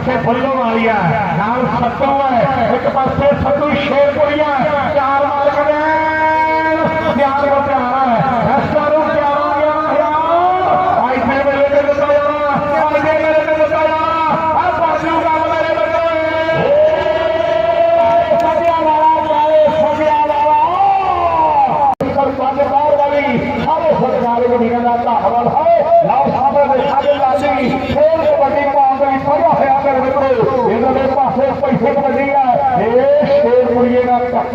पासे फुल्लो वालिया, नाल सत्तों है, एक पासे सत्तू शेरपुरिया चार माल प्यार का प्यारा है हस्तारों प्यारा प्यारा यार। आई मेरे पे बता यार, आई मेरे पे बता यार, अब पासियों का मेरे बता सदिया वाला प्यारे सदिया वाला कर पाने बार वाली हरे सरकार को निकल हवा है लाओ सामने में वाली खेल के बड़ी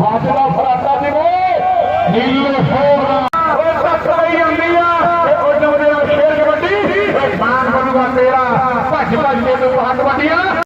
వాటిలో ప్రసాదివే నీళ్లు तेरा भज भज के तो भाग बटिया